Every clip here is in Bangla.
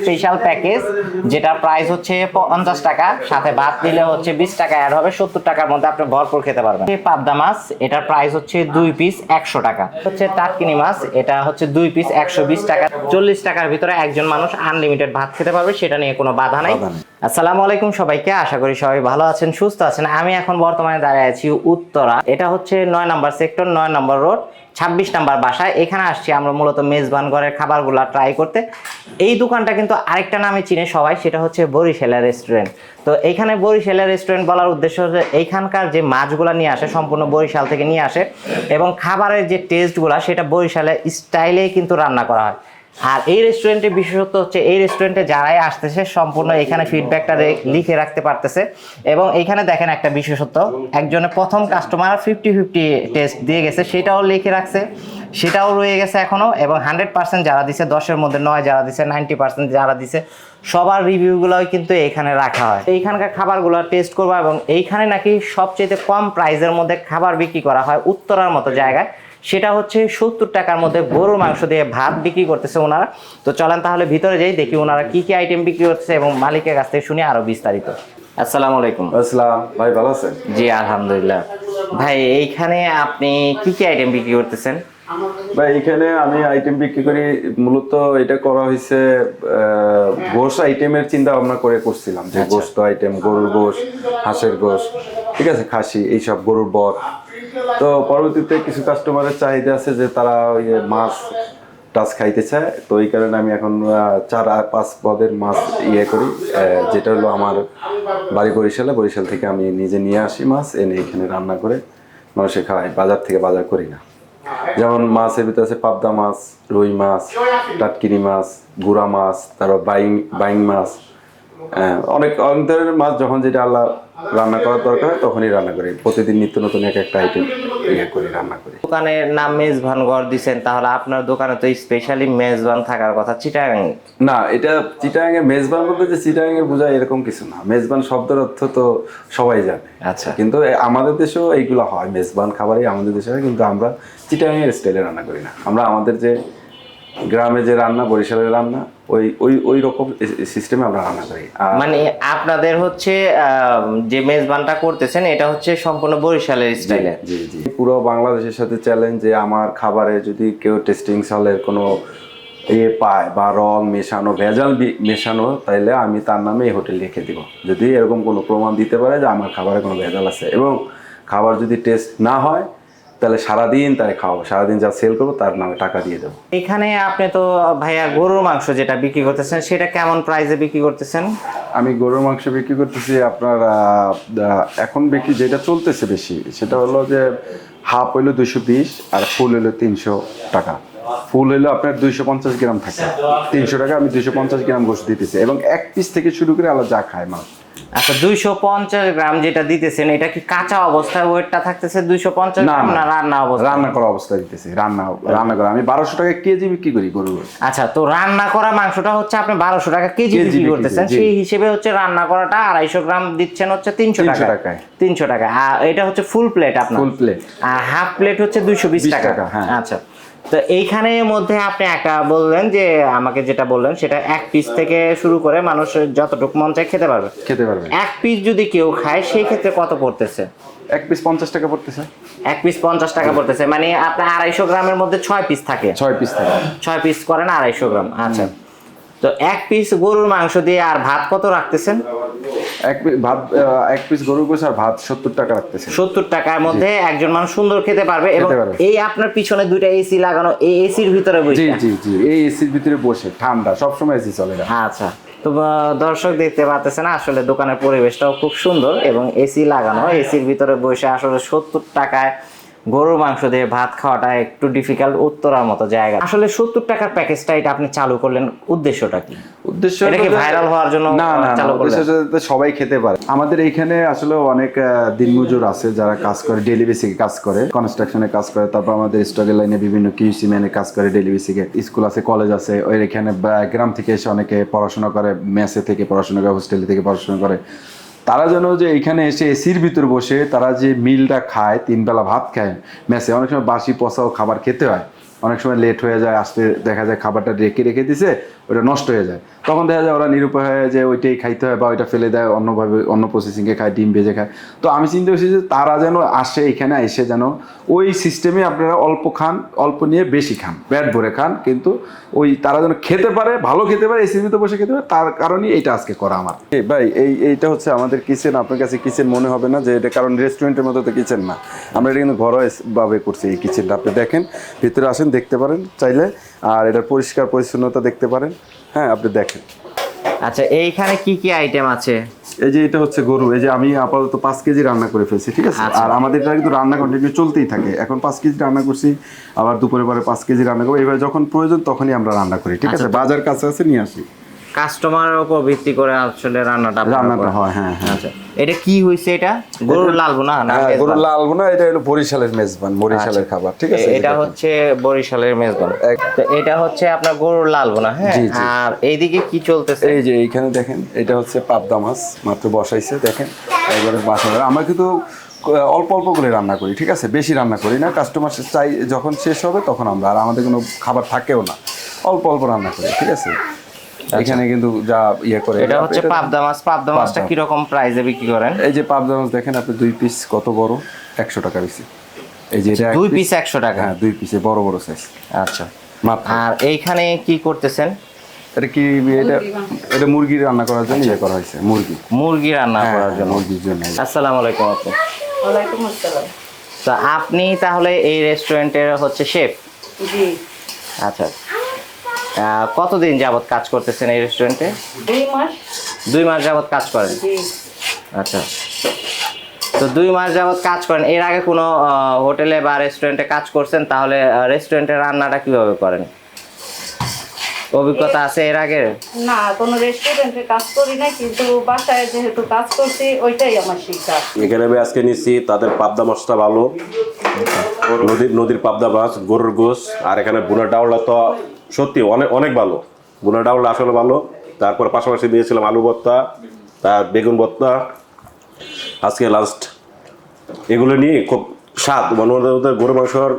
স্পেশাল প্যাকেজ যেটা প্রাইস হচ্ছে পঞ্চাশ টাকা সাথে ভাত দিলে হচ্ছে বিশ টাকা অ্যাড হবে সত্তর টাকার মধ্যে আপনি ভরপুর খেতে পারবেন। পাবদা মাছ এটার প্রাইস হচ্ছে দুই পিস একশো টাকা। হচ্ছে টাটকিনি মাছ এটা হচ্ছে দুই পিস একশো বিশ টাকা। চল্লিশ টাকার ভিতরে একজন মানুষ আনলিমিটেড ভাত খেতে পারবে সেটা নিয়ে কোনো বাধা নাই। আসসালামু আলাইকুম সবাইকে আশা করি সবাই ভালো আছেন সুস্থ আছেন। আমি এখন বর্তমানে দাঁড়িয়ে আছি উত্তরা। এটা হচ্ছে নয় নম্বর সেক্টর নয় নম্বর রোড ছাব্বিশ নাম্বার বাসায়। এখানে আসছি আমরা মূলত মেজবান ঘরের খাবারগুলো ট্রাই করতে। এই দোকানটা কিন্তু আরেকটা নামে চিনে সবাই, সেটা হচ্ছে বরিশালের রেস্টুরেন্ট তো এইখানে বরিশালের রেস্টুরেন্ট বলার উদ্দেশ্য হচ্ছে, এইখানকার যে মাছগুলো নিয়ে আসে, সম্পূর্ণ বরিশাল থেকে নিয়ে আসে, এবং খাবারের যে টেস্টগুলো সেটা বরিশালের স্টাইলেই কিন্তু রান্না করা হয়। আর এই রেস্টুরেন্টের বিশেষত্ব হচ্ছে, এই রেস্টুরেন্টে যারাই আসতেছে, সম্পূর্ণ এখানে ফিডব্যাকটা লিখে রাখতে পারতেছে। এবং এখানে দেখেন একটা বিশেষত্ব, একজনের প্রথম কাস্টমার ফিফটি ফিফটি টেস্ট দিয়ে গেছে, সেটাও লিখে রাখছে। সেটাও রয়ে গেছে এখনও, এবং হান্ড্রেড পার্সেন্ট যারা দিছে, দশের মধ্যে নয় যারা দিছে নাইনটি পার্সেন্ট যারা দিছে, সবার রিভিউগুলোই কিন্তু এখানে রাখা হয়। এইখানকার খাবারগুলো টেস্ট করব, এবং এইখানে নাকি সবচেয়ে কম প্রাইসের মধ্যে খাবার বিক্রি করা হয় উত্তরার মতো জায়গায়। সেটা হচ্ছে সত্তর টাকার মধ্যে গরুর মাংস দিয়ে ভাত বিক্রি করতেছে ওনারা। তো চলেন তাহলে ভিতরে যাই দেখি ওনারা কি কি আইটেম বিক্রি করতেছে এবং মালিকের কাছ থেকে শুনি আরও বিস্তারিত। আসসালামু আলাইকুম। আসসালাম। ভাই ভালো আছেন? জি আলহামদুলিল্লাহ। ভাই এইখানে আপনি কি কি আইটেম বিক্রি করতেছেন? ভাই এখানে আমি আইটেম বিক্রি করি মূলত এটা করা হয়েছে গোশ আইটেমের চিন্তা ভাবনা করে করছিলাম যে গোস্ত আইটেম গরুর গোশ হাঁসের গোশ ঠিক আছে খাসি এইসব গরুর বট তো পরবর্তীতে কিছু কাস্টমারের চাহিদা আছে যে তারা ওই মাছ টাছ খাইতে চায় তো এই কারণে আমি এখন চার পাঁচ পদের মাছ ইয়ে করি যেটা হলো আমার বাড়ি বরিশালে। বরিশাল থেকে আমি নিজে নিয়ে আসি মাছ, এনে এখানে রান্না করে মানুষে খাওয়াই বাজার থেকে বাজার করি না। যেমন মাছের ভিতরে আছে পাবদা মাছ, রুই মাছ, টাটকিনি মাছ, গুড়া মাছ, তারপর বাইং বাইং মাছ অনেক অনেক ধরনের মাছ যখন যেটা আল্লাহ রান্না করার দরকার তখনই রান্না করি। প্রতিদিন নিত্য নতুন এক একটা আইটেম ইয়ে করি রান্না করি। দোকানের নাম মেজবান ঘর দিছেন তাহলে আপনার দোকানে তো স্পেশালি মেজবান থাকার কথা চিটাগাং? না এটা চিটাগাং এর মেজবান বলতে যে চিটাগাং এর বোঝায় এরকম কিছু না। মেজবান শব্দের অর্থ তো সবাই জানে। আচ্ছা। কিন্তু আমাদের দেশেও এইগুলো হয়। মেজবান খাবারই আমাদের দেশে হয় কিন্তু আমরা চিটাগাং এর স্টাইলে রান্না করি না। আমরা আমাদের যে গ্রামে যে রান্না বরিশালের রান্না ওই ওই ওই রকম সিস্টেমে আমরা রান্না করি। মানে আপনাদের হচ্ছে যে মেজবানটা করতেছেন এটা হচ্ছে সম্পূর্ণ বরিশালের স্টাইলে জি জি। পুরো বাংলাদেশের সাথে চ্যালেঞ্জ যে আমার খাবারে যদি কেউ টেস্টিং সালের কোনো ইয়ে পায় বা রং মেশানো ভেজাল মেশানো তাইলে আমি তার নামে এই হোটেল লিখে দিব। যদি এরকম কোনো প্রমাণ দিতে পারে যে আমার খাবারে কোনো ভেজাল আছে। এবং খাবার যদি টেস্ট না হয় তাহলে সারাদিন তাই খাওয়াবো সারাদিন যা সেল করব তার নামে টাকা দিয়ে দেবো। এখানে আপনি তো ভাইয়া গরুর মাংস যেটা বিক্রি করতেছেন সেটা কেমন প্রাইসে বিক্রি করতেছেন? আমি গরুর মাংস বিক্রি করতেছি আপনার এখন বিক্রি যেটা চলতেছে বেশি সেটা হলো যে হাফ হইল দুশো বিশ আর ফুল হইল তিনশো টাকা। ফুল হইল আপনার দুইশো পঞ্চাশ গ্রাম থাকে। তিনশো টাকা আমি দুইশো পঞ্চাশ গ্রাম গোস দিতেছি এবং এক পিস থেকে শুরু করে আলাদা যা খায় মাছ আচ্ছা দুইশো পঞ্চাশ গ্রাম যেটা দিতেছেন এটা কি কাঁচা অবস্থায় ওয়েটটা থাকতেছে দুইশো পঞ্চাশ গ্রাম না। রান্না অবস্থা রান্না করা অবস্থা দিতেছি রান্না রান্না করা আমি বারোশো টাকা কেজি বিক্রি করি গোশত। আচ্ছা তো রান্না করা মাংসটা হচ্ছে আপনি বারোশো টাকা কেজি বিক্রি করতেছেন সেই হিসেবে হচ্ছে রান্না করাটা আড়াইশো গ্রাম দিচ্ছেন হচ্ছে তিনশো টাকা। তিনশো টাকা আর এটা হচ্ছে ফুল প্লেট আপনার ফুল প্লেট আর হাফ প্লেট হচ্ছে দুইশো বিশ টাকা টাকা, হ্যাঁ। আচ্ছা তো এইখানের মধ্যে আপনি একটা বললেন যে আমাকে যেটা বললেন সেটা এক পিস থেকে শুরু করে মানুষ যতটুকু মন চায় খেতে পারবে। খেতে পারবে। এক পিস যদি কেউ খায় সেই ক্ষেত্রে কত পড়তেছে? এক পিস পঞ্চাশ টাকা পড়তেছে। এক পিস পঞ্চাশ টাকা পড়তেছে মানে আপনার আড়াইশো গ্রামের মধ্যে ছয় পিস থাকে। ছয় পিস থাকে। ছয় পিস করেন আড়াইশো গ্রাম আচ্ছা। তো এক পিস গরুর মাংস দিয়ে আর ভাত কত রাখতেছেন? এক পিস ভাত এক পিস গরুর গোশ আর ভাত সত্তর টাকা রাখতেছে সত্তর টাকার মধ্যে একজন মানুষ সুন্দর খেতে পারবে এবং এই আপনার পিছনে দুইটা এসি লাগানো এই এসির ভিতরে বসে। জি জি এই এসির ভিতরে বসে ঠান্ডা সবসময় এসি চলে না। আচ্ছা তো দর্শক দেখতে পাচ্ছেন আসলে দোকানের পরিবেশটাও খুব সুন্দর এবং এসি লাগানো এসির ভিতরে বসে আসলে সত্তর টাকায় গরুর মাংস দিয়ে ভাত খাওয়াটা একটু ডিফিকাল্ট উত্তরার মতো জায়গা। আসলে সত্তর টাকার প্যাকেজটা এটা আপনি চালু করলেন উদ্দেশ্যটা কি? উদ্দেশ্য viral হওয়ার জন্য না না সবাই খেতে পারে। আমাদের এইখানে আসলে অনেক দিনমজুর আছে যারা কাজ করে ডেলি বেসিকে কাজ করে কনস্ট্রাকশনে কাজ করে তারপর আমাদের স্টকের লাইনে বিভিন্ন কিউসি ম্যানে কাজ করে ডেলি বেসিকে স্কুল আছে কলেজ আছে ওই এখানে গ্রাম থেকে এসে অনেকে পড়াশোনা করে মেসে থেকে পড়াশোনা করে হোস্টেল থেকে পড়াশোনা করে। তারা যেন যে এখানে এসে এসির ভিতর বসে তারা যে মিলটা খায়, তিন বেলা ভাত খায়, মেসে অনেক সময় বাসি পচাও খাবার খেতে হয়। অনেক সময় লেট হয়ে যায় আসতে দেখা যায় খাবারটা রেখে রেখে দিছে। ওটা নষ্ট হয়ে যায়। তখন দেখা যায় ওরা নিরুপায় হয়ে যে ওইটাই খাইতে হয় বা ওইটা ফেলে দেয়, অন্যভাবে অন্য প্রসেসিংয়ে খায়, ডিম ভেজে খায়। তো আমি চিন্তা করছি যে তারা যেন আসে এখানে, এসে যেন ওই সিস্টেমে আপনারা অল্প খান, অল্প নিয়ে বেশি খান ব্যাট ভরে খান। কিন্তু ওই তারা যেন খেতে পারে, ভালো খেতে পারে এসির বসে খেতে পারে, তার কারণেই এইটা আজকে করা আমার। এই ভাই, এই, এইটা হচ্ছে আমাদের কিচেন আপনার কাছে কিচেন মনে হবে না যে এটা কারণ রেস্টুরেন্টের মতো তো কিচেন না। আমরা এটা কিন্তু ঘরোয়াভাবে করছি এই কিচেনটা আপনি দেখেন, ভিতরে আসেন, দেখতে পারেন, চাইলে আর এটার পরিষ্কার পরিচ্ছন্নতা দেখতে পারেন। হ্যাঁ আপনি দেখেন। আচ্ছা এইখানে কি কি আইটেম আছে? এই যে এটা হচ্ছে গরু এই যে আমি আপাতত পাঁচ কেজি রান্না করে ফেলছি ঠিক আছে? আচ্ছা। আর আমাদের এটা কিন্তু রান্না কন্টিনিউ চলতেই থাকে। এখন পাঁচ কেজি রান্না করছি আবার দুপুরে পরে পাঁচ কেজি রান্না করব। এবার যখন প্রয়োজন তখনই আমরা রান্না করি ঠিক আছে? আচ্ছা। বাজার কাছে আছে নিয়ে আসি। কাস্টমারের উপর ভিত্তি করে আসলে রান্নাটা রান্নাটা হয় হ্যাঁ হ্যাঁ। আচ্ছা এটা কি হয়েছে এটা? গরুর লালবো না? না হ্যাঁ? গরুর লাল বোনা এটা হলো বরিশালের মেজবান বরিশালের খাবার ঠিক আছে? এটা। হচ্ছে বরিশালের মেজবান। তো এটা হচ্ছে আপনার গরুর লালবো না হ্যাঁ। আর এইদিকে কি চলতেছে? এই যে এইখানে দেখেন এটা হচ্ছে পাবদা মাছ মাত্র বসাইছে দেখেন। একবারে বাসা আমরা কিন্তু অল্প অল্প করে রান্না করি ঠিক আছে? বেশি রান্না করি না। কাস্টমার চাই যখন শেষ হবে তখন আমরা আর আমাদের কোনো খাবার থাকেও না। অল্প অল্প রান্না করি ঠিক আছে? এখানে কিন্তু যা ইয়ে করে এটা হচ্ছে পাবদা মাছ। পাবদা মাছটা পাবদা। কীরকম প্রাইসে বিক্রি করেন? এই যে পাবদা মাছ দেখেন আপনি দুই পিস কত বড়? একশো টাকা বেশি। এই যে এটা দুই পিস একশো টাকা। হ্যাঁ দুই পিসে বড় বড় সাইজ আচ্ছা। আর এইখানে কি করতেছেন? এটা কি এটা এটা মুরগি রান্না করার জন্য ইয়ে করা হয়েছে মুরগি। মুরগি রান্না হ্যাঁ, করার জন্য। মুরগির জন্য। আসসালামু আলাইকুম আপু। ওয়ালাইকুম আসসালাম। তো আপনি তাহলে এই রেস্টুরেন্টের হচ্ছে শেফ জি। আচ্ছা। কতদিন যাবত কাজ করতেছেন এই রেস্টুরেন্টে দুই মাস। দুই মাস যাবত কাজ করেন? আচ্ছা। তো দুই মাস যাবত কাজ করেন। এর আগে কোনো হোটেলে বা রেস্টুরেন্টে কাজ করছেন তাহলে রেস্টুরেন্টের রান্নাটা কীভাবে করেন? অভিজ্ঞতা আছে এর আগে না কোনো রেস্টুরেন্টে কাজ করি না কিন্তু বাসায় যেহেতু কাজ করছি ওইটাই আমার শিক্ষা। এখানে আমি আজকে নিচ্ছি তাদের পাবদা মাছটা ভালো। নদীর নদীর পাবদা মাছ গরুর গোস আর এখানে বুনা ডাউলটা তো সত্যি অনেক অনেক ভালো। বুনা ডাউলটা আসলে ভালো। তারপর পাশাপাশি দিয়েছিলাম আলু ভর্তা তার বেগুন ভর্তা। আজকে লাস্ট এগুলো নিয়ে খুব স্বাদ। মানে ওদের ওদের গরু মাংসর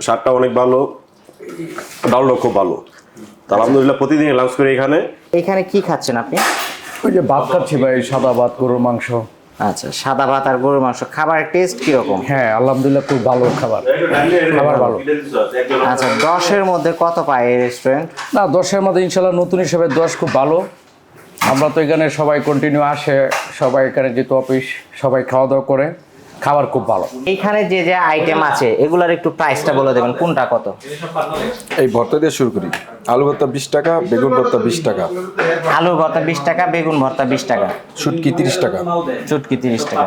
স্বাদটা অনেক ভালো। ডাউলটা খুব ভালো। তা আলহামদুলিল্লাহ প্রতিদিন লাঞ্চ করি এখানে। এখানে কি খাচ্ছেন আপনি? ওই যে ভাত খাচ্ছি ভাই সাদা ভাত গরুর মাংস। আচ্ছা সাদা ভাত আর গরুর মাংস। খাবারের টেস্ট কীরকম? হ্যাঁ আলহামদুলিল্লাহ খুব ভালো খাবার। খাবার ভালো। আচ্ছা দশের মধ্যে কত পায় এই রেস্টুরেন্ট না দশের মধ্যে ইনশাল্লাহ নতুন হিসেবে দশ খুব ভালো। আমরা তো এখানে সবাই কন্টিনিউ আসে সবাই এখানে যেহেতু অফিস সবাই খাওয়া দাওয়া করে। খাবার খুব ভালো। এইখানে যে যে আইটেম আছে এগুলার একটু প্রাইসটা বলে দেবেন কোনটা কত? এই ভর্তা দিয়ে শুরু করি। আলু ভর্তা বিশ টাকা বেগুন ভর্তা বিশ টাকা। আলু ভর্তা বিশ টাকা বেগুন ভর্তা বিশ টাকা। শুটকি তিরিশ টাকা। চুটকি তিরিশ টাকা।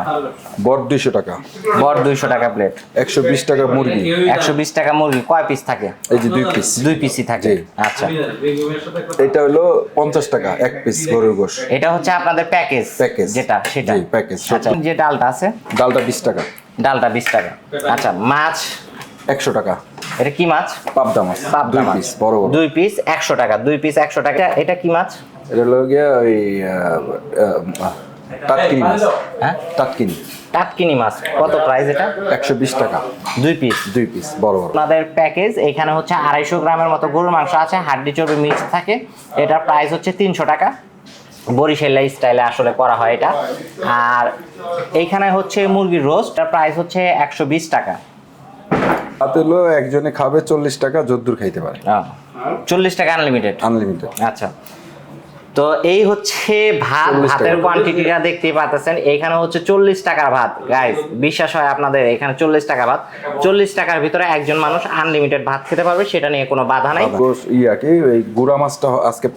বট দুইশো টাকা। বট দুইশো টাকা প্লেট একশো বিশ টাকা মুরগি। একশো বিশ টাকা মুরগি কয় পিস থাকে? এই যে দুই পিস দুই পিসই থাকে। আচ্ছা। এটা হলো পঞ্চাশ টাকা এক পিস গরুর গোশ। এটা হচ্ছে আপনাদের প্যাকেজ প্যাকেজ যেটা সেটা। প্যাকেজ আচ্ছা যে ডালটা আছে? ডালটা বিশ টাকা ডালটা বিশ টাকা। আচ্ছা মাছ? একশো টাকা। এটা কি মাছ? পাবদা মাছ। পাবদা মাছ। বড় দুই পিস একশো টাকা। দুই পিস একশো টাকা। এটা- কি মাছ? এটা হলো গিয়ে ওই টাটকিনি মাছ। হ্যাঁ? টাটকিনি টাটকিনি মাছ। কত প্রাইস এটা? একশো বিশ টাকা। দুই পিস দুই পিস বড় বড়। আপনাদের প্যাকেজ এখানে হচ্ছে আড়াইশো গ্রামের মতো গরুর মাংস আছে হাড্ডি চর্বি মিক্স থাকে। এটার প্রাইস হচ্ছে তিনশো টাকা। বরিশাল্লা স্টাইলে আসলে করা হয় এটা। আর এইখানে হচ্ছে মুরগির রোস্ট প্রাইস হচ্ছে একশো বিশ টাকা। হলো একজনে খাবে চল্লিশ টাকা যদ্দুর খাইতে পারে। চল্লিশ টাকা আনলিমিটেড আনলিমিটেড আচ্ছা। তো এই হচ্ছে ভাত ভাতের কোয়ান্টিটিটা দেখতেই পাচ্ছেন এখানে হচ্ছে চল্লিশ টাকার ভাত। গাইস বিশ্বাস হয় আপনাদের এখানে চল্লিশ টাকা ভাত। চল্লিশ টাকার ভিতরে একজন মানুষ আনলিমিটেড ভাত খেতে পারবে সেটা নিয়ে কোনো বাধা নাই। ইয়া কি ওই গুড়া মাছটা আজকে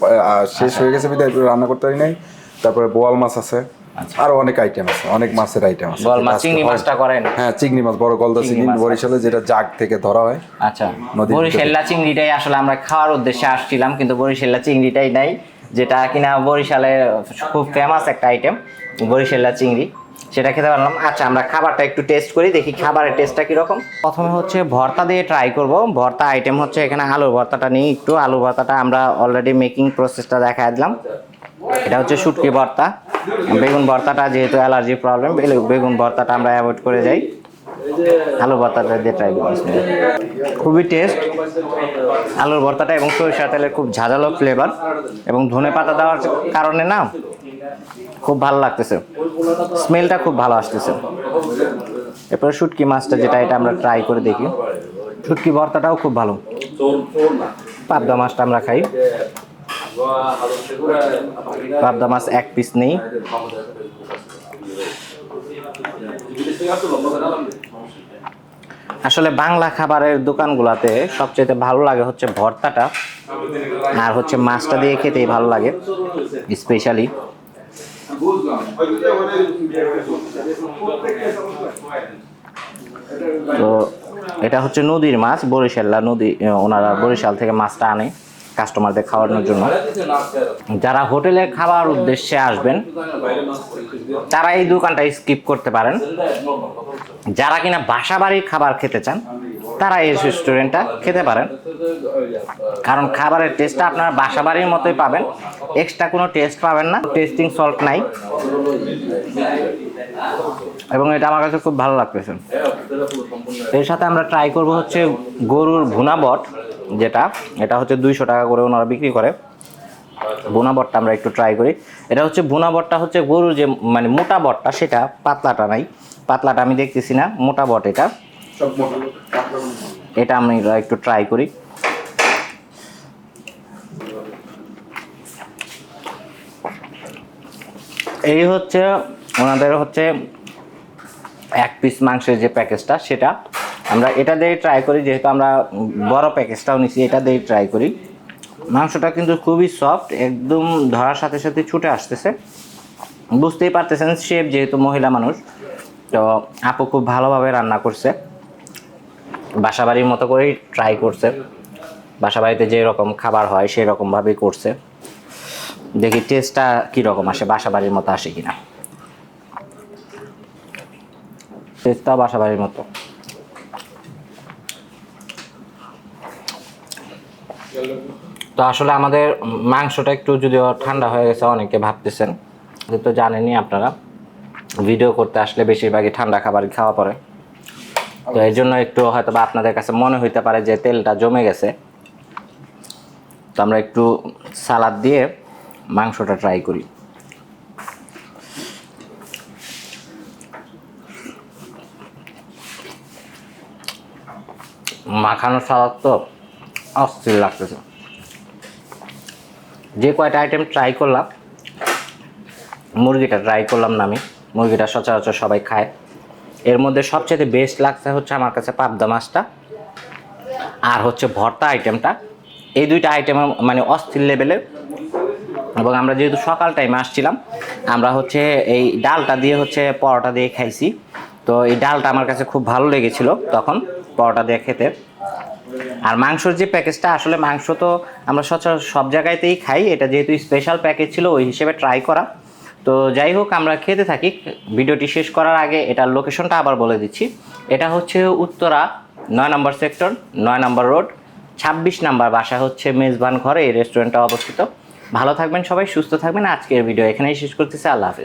শেষ হয়ে গেছে বিধায় রান্না করতে পারি নাই। তারপরে বোয়াল মাছ আছে। আরও অনেক আইটেম আছে অনেক মাছের আইটেম আছে। চিংড়ি মাছটা করেন? হ্যাঁ চিংড়ি মাছ বড় গলদা চিংড়ি বরিশালে যেটা জাগ থেকে ধরা হয়। আচ্ছা। বরিশাল্লা চিংড়িটাই আসলে আমরা খাওয়ার উদ্দেশ্যে আসছিলাম কিন্তু বরিশাল্লা চিংড়িটাই নাই। যেটা কিনা বরিশালে খুব ফেমাস একটা আইটেম বরিশাল্লা চিংড়ি। সেটা খেতে পারলাম। আচ্ছা আমরা খাবারটা একটু টেস্ট করি, দেখি খাবারের টেস্টটা কীরকম। প্রথমে হচ্ছে ভর্তা দিয়ে ট্রাই করব। ভর্তা আইটেম হচ্ছে এখানে আলুর ভর্তাটা নিই একটু। আলু ভর্তাটা আমরা অলরেডি মেকিং প্রসেসটা দেখা দিলাম। এটা হচ্ছে শুটকি ভর্তা। বেগুন ভর্তাটা যেহেতু অ্যালার্জি প্রবলেম বেগুন ভর্তাটা আমরা অ্যাভয়েড করে যাই। আলু ভর্তাটা দিয়ে ট্রাই করি খুবই টেস্ট আলুর ভর্তাটা এবং সরিষা তেলের খুব ঝাঁঝালো ফ্লেভার এবং ধনে পাতা দেওয়ার কারণে না খুব ভালো লাগতেছে। স্মেলটা খুব ভালো আসতেছে। এরপরে শুটকি মাছটা যেটা, এটা আমরা ট্রাই করে দেখি। শুটকি ভর্তাটাও খুব ভালো। পাবদা মাছটা আমরা খাই। পাবদা মাছ এক পিস নেই। আসলে বাংলা খাবারের দোকানগুলোতে সবচেয়ে ভালো লাগে হচ্ছে ভর্তাটা। আর হচ্ছে মাছটা দিয়ে খেতেই ভালো লাগে, স্পেশালি। তো এটা হচ্ছে নদীর মাছ, বরিশাল্লা নদী ওনারা বরিশাল থেকে মাছটা আনে। কাস্টমারদের খাওয়ানোর জন্য। যারা হোটেলে খাওয়ার উদ্দেশ্যে আসবেন, তারা এই দোকানটা স্কিপ করতে পারেন। যারা কিনা বাসা বাড়ির খাবার খেতে চান, তারা এই রেস্টুরেন্টটা খেতে পারেন। কারণ খাবারের টেস্টটা আপনারা বাসা বাড়ির মতোই পাবেন। এক্সট্রা কোনো টেস্ট পাবেন না টেস্টিং সল্ট নাই। এবং এটা আমার কাছে খুব ভালো লাগতেছে। এর সাথে আমরা ট্রাই করব হচ্ছে গরুর ভুনা বট। যেটা এটা হচ্ছে দুইশো টাকা করে ওনারা বিক্রি করে। ভুনা বটটা আমরা একটু ট্রাই করি। এটা হচ্ছে বোনা বটটা হচ্ছে গরুর যে মানে মোটা বটটা সেটা পাতলাটা নাই। পাতলাটা আমি দেখতেছি না মোটা বট এটা। এটা আমি একটু ট্রাই করি। এই হচ্ছে ওনাদের হচ্ছে এক পিস মাংসের যে প্যাকেজটা সেটা আমরা এটা দিয়ে ট্রাই করি, যেহেতু আমরা বড় প্যাকেজটাও নিছি, এটা দিয়ে ট্রাই করি। মাংসটা কিন্তু খুবই সফট একদম ধরার সাথে সাথে ছুটে আসতেছে। বুঝতেই পারতেছেন শেফ যেহেতু মহিলা মানুষ, তো আপু খুব ভালোভাবে রান্না করছে। বাসাবাড়ির মতো করেই ট্রাই করছে। বাসাবাড়িতে যে রকম খাবার হয়, সেই রকমভাবেই করছে। দেখি টেস্টটা কীরকম আসে, বাসাবাড়ির মতো আসে কিনা। টেস্টটাও বাসাবাড়ির মতো। তো আসলে আমাদের মাংসটা একটু যদিও ঠান্ডা হয়ে গেছে, অনেকে ভাবতেছেন। তো জানেনই আপনারা, ভিডিও করতে আসলে বেশিরভাগই ঠান্ডা খাবার খাওয়া পড়ে। তো এই জন্য একটু হয়তো বা আপনাদের কাছে মনে হইতে পারে যে তেলটা জমে গেছে। তো আমরা একটু সালাদ দিয়ে মাংসটা ট্রাই করি। মাখানো সালাদ তো অস্থির লাগতেছে। যে কয়টা আইটেম ট্রাই করলাম, মুরগিটা ট্রাই করলাম না আমি, মুরগিটা সচরাচর সবাই খায়। এর মধ্যে সবচেয়ে বেস্ট লাগছে হচ্ছে আমার কাছে পাবদা মাছটা আর হচ্ছে ভর্তা আইটেমটা এই দুইটা আইটেম মানে অস্থির লেভেলের এবং আমরা যেহেতু সকাল টাইমে আসছিলাম, আমরা হচ্ছে এই ডালটা দিয়ে হচ্ছে পরোটা দিয়ে খাইছি। তো এই ডালটা আমার কাছে খুব ভালো লেগেছিল তখন পরোটা দিয়ে খেতে। আর মাংসর যে প্যাকেজটা, আসলে মাংস তো আমরা সচরাচর সব জায়গাতেই খাই, এটা যেহেতু স্পেশাল প্যাকেজ ছিল, ওই হিসেবে ট্রাই করা। তো যাই হোক, আমরা খেতে থাকি। ভিডিওটি শেষ করার আগে এটার লোকেশনটা আবার বলে দিচ্ছি। এটা হচ্ছে উত্তরা নয় নম্বর সেক্টর নয় নম্বর রোড ছাব্বিশ নাম্বার বাসা হচ্ছে মেজবান ঘরে এই রেস্টুরেন্টটা অবস্থিত। ভালো থাকবেন সবাই, সুস্থ থাকবেন। আজকের ভিডিও এখানেই শেষ করতেছি। আল্লাহ হাফেজ।